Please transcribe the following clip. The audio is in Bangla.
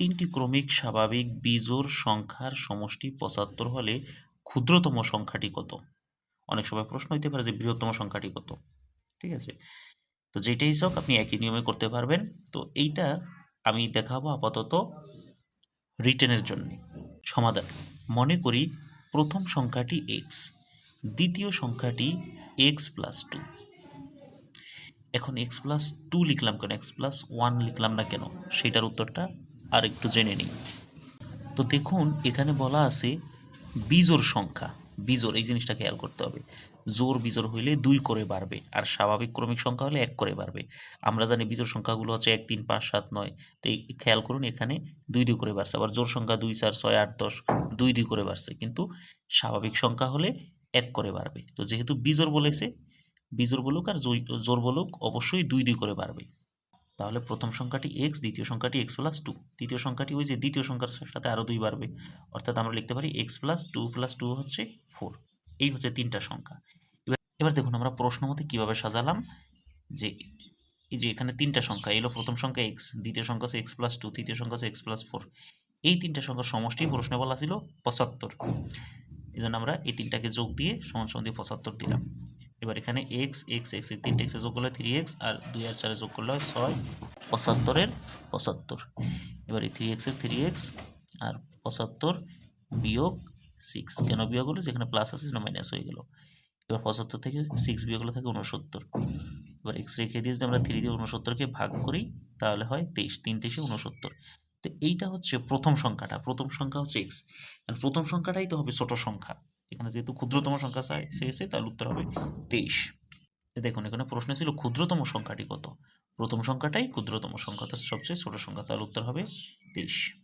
তিনটি ক্রমিক স্বাভাবিক বিজোড় সংখ্যার সমষ্টি পঁচাত্তর হলে ক্ষুদ্রতম সংখ্যাটি কত? অনেক সময় প্রশ্ন হইতে পারে যে বৃহত্তম সংখ্যাটি কত? ঠিক আছে? তো যেটাই হোক আপনি একই নিয়মে করতে পারবেন। তো এইটা আমি দেখাবো আপাতত রিটেনের জন্য। সমাধান। মনে করি প্রথম সংখ্যাটি এক্স দ্বিতীয় সংখ্যাটি এক্স প্লাস টু এখন এক্স প্লাস টু লিখলাম কেন? এক্স প্লাস ওয়ান লিখলাম না কেন? সেটার উত্তরটা আর একটু জেনে নিই। তো দেখুন, এখানে বলা আছে বিজোড় সংখ্যা। বিজোড়, এই জিনিসটা খেয়াল করতে হবে। জোর বিজোড় হইলে দুই করে বাড়বে, আর স্বাভাবিক ক্রমিক সংখ্যা হলে এক করে বাড়বে। আমরা জানি বিজোড় সংখ্যাগুলো হচ্ছে এক, তিন, পাঁচ, সাত, নয়। তো খেয়াল করুন, এখানে দুই দুই করে বাড়ছে। আবার জোর সংখ্যা দুই, চার, ছয়, আট, দশ, দুই দুই করে বাড়ছে। কিন্তু স্বাভাবিক সংখ্যা হলে এক করে বাড়বে। তো যেহেতু বিজোড় বলেছে, বিজোড় বলুক আর জোর বলুক, অবশ্যই দুই দুই করে বাড়বে। তাহলে প্রথম সংখ্যাটি এক্স দ্বিতীয় সংখ্যাটি এক্স প্লাস টু তৃতীয় সংখ্যাটি ওই যে দ্বিতীয় সংখ্যার সাথে আরও দুই বাড়বে। অর্থাৎ আমরা লিখতে পারি x plus two plus two হচ্ছে ফোর এই হচ্ছে তিনটা সংখ্যা। এবার এবার দেখুন আমরা প্রশ্ন মতে কীভাবে সাজালাম যে এই যে এখানে তিনটা সংখ্যা, এলো প্রথম সংখ্যা এক্স দ্বিতীয় সংখ্যা হচ্ছে এক্স প্লাস টু তৃতীয় সংখ্যা হচ্ছে এক্স প্লাস ফোর এই তিনটা সংখ্যার সমষ্টি প্রশ্নে বলা ছিল পঁচাত্তর। এই জন্য আমরা এই তিনটাকে যোগ দিয়ে সমান সমান দিয়ে পঁচাত্তর দিলাম। এবার এখানে এক্স এক্স এক্স তিনটে এক্সে যোগ করলে থ্রি এক্স আর দুই আর চারে যোগ করলে হয় ছয়, পঁচাত্তরের পঁচাত্তর। এবার এই থ্রি এক্সের থ্রি এক্স আর পঁচাত্তর বিয়োগ সিক্স কেন বিয়োগ হলো? যেখানে প্লাস আছে, সেখানে মাইনাস হয়ে গেল। এবার পঁচাত্তর থেকে সিক্স বিয়োগ হলে থাকে উনসত্তর এবার এক্স রেখে দিয়ে যদি আমরা থ্রি দিয়ে উনসত্তরকে ভাগ করি, তাহলে হয় তেইশ। তিন তেইশে উনসত্তর তো এইটা হচ্ছে প্রথম সংখ্যাটা। প্রথম সংখ্যা হচ্ছে এক্স আর প্রথম সংখ্যাটাই তো হবে ছোট সংখ্যা। এখানে যেহেতু ক্ষুদ্রতম সংখ্যা চেয়েছে তাহলে উত্তর হবে তেইশ। দেখুন, এখানে প্রশ্ন ছিল ক্ষুদ্রতম সংখ্যাটি কত? প্রথম সংখ্যাটাই ক্ষুদ্রতম সংখ্যা সবচেয়ে ছোট সংখ্যা, তাহলে উত্তর হবে তেইশ।